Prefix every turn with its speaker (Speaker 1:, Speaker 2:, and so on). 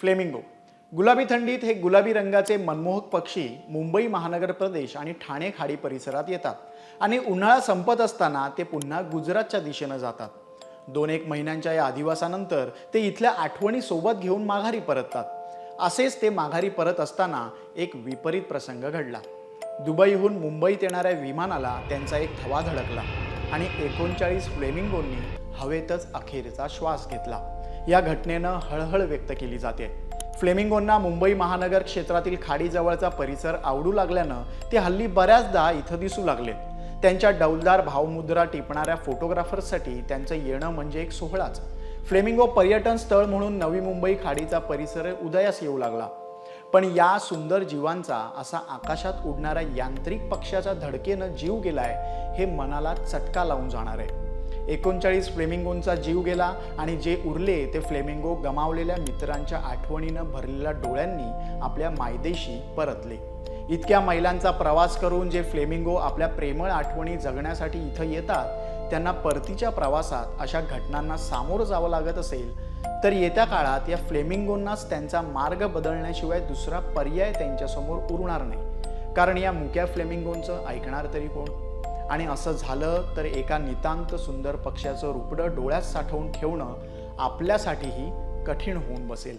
Speaker 1: Flamingo. गुलाबी थंडीत हे गुलाबी रंगाचे मनमोहक पक्षी मुंबई महानगर प्रदेश आणि ठाणे खाडी परिसरात येतात आणि उन्हाळा संपत असताना ते पुन्हा गुजरातच्या दिशेनं जातात. दोन एक महिन्यांच्या या अधिवासानंतर ते इथल्या आठवणी सोबत घेऊन माघारी परततात. असेच ते माघारी परत असताना एक विपरीत प्रसंग घडला. दुबईहून मुंबईत येणाऱ्या विमानाला त्यांचा एक थवा धडकला आणि एकोणचाळीस फ्लेमिंगोंनी हवेतच अखेरचा श्वास घेतला. या घटनेनं हळहळ व्यक्त केली जाते. फ्लेमिंगोंना मुंबई महानगर क्षेत्रातील खाडीजवळचा परिसर आवडू लागल्यानं ते हल्ली बऱ्याचदा इथं दिसू लागले. त्यांच्या डौलदार भावमुद्रा टिपणाऱ्या फोटोग्राफर्ससाठी त्यांचं येणं म्हणजे एक सोहळाच. फ्लेमिंगो पर्यटन स्थळ म्हणून नवी मुंबई खाडीचा परिसर उदयास येऊ लागला. पण या सुंदर जीवांचा असा आकाशात उडणाऱ्या यांत्रिक पक्षाच्या धडकेनं जीव गेलाय हे मनाला चटका लावून जाणार आहे. एकोणचाळीस फ्लेमिंगोंचा जीव गेला आणि जे उरले ते फ्लेमिंगो गमावलेल्या मित्रांच्या आठवणीनं भरलेल्या डोळ्यांनी आपल्या मायदेशी परतले. इतक्या मैलांचा प्रवास करून जे फ्लेमिंगो आपल्या प्रेमळ आठवणी जगण्यासाठी इथं येतात त्यांना परतीच्या प्रवासात अशा घटनांना सामोरं जावं लागत असेल तर येत्या काळात या फ्लेमिंगोंनाच त्यांचा मार्ग बदलण्याशिवाय दुसरा पर्याय त्यांच्यासमोर उरणार नाही. कारण या मुक्या फ्लेमिंगोंचं ऐकणार तरी कोण? आणि असं झालं तर एका नितांत सुंदर पक्ष्याचं रुपडं डोळ्यात साठवून ठेवणं आपल्यासाठीही कठीण होऊन बसेल.